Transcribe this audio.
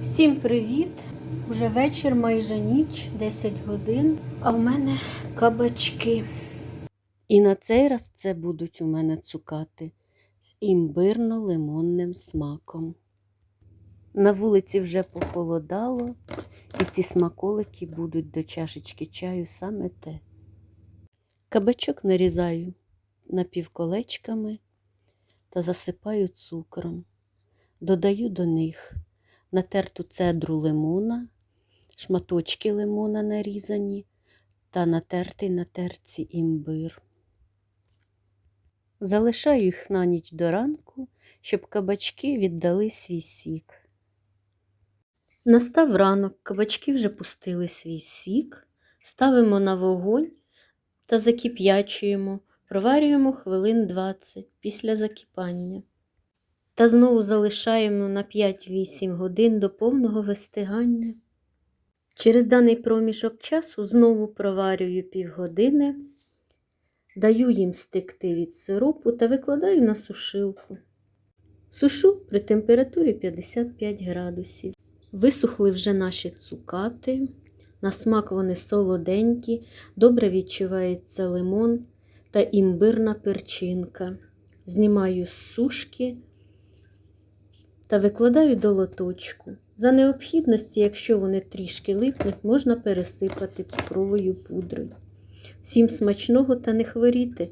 Всім привіт! Уже вечір, майже ніч, 10 годин, а в мене кабачки. І на цей раз це будуть у мене цукати з імбирно-лимонним смаком. На вулиці вже похолодало, і ці смаколики будуть до чашечки чаю саме те. Кабачок нарізаю напівколечками та засипаю цукром. Додаю до них натерту цедру лимона, шматочки лимона нарізані та натертий на терці імбир. Залишаю їх на ніч до ранку, щоб кабачки віддали свій сік. Настав ранок, кабачки вже пустили свій сік, ставимо на вогонь та закип'ячуємо, проварюємо хвилин 20 після закипання. Та знову залишаємо на 5-8 годин до повного вистигання. Через даний проміжок часу знову проварюю півгодини, даю їм стекти від сиропу та викладаю на сушилку. Сушу при температурі 55 градусів. Висохли вже наші цукати. На смак вони солоденькі, добре відчувається лимон та імбирна перчинка. Знімаю з сушки та викладаю до лоточку. За необхідності, якщо вони трішки липнуть, можна пересипати цукровою пудрою. Всім смачного та не хворіти!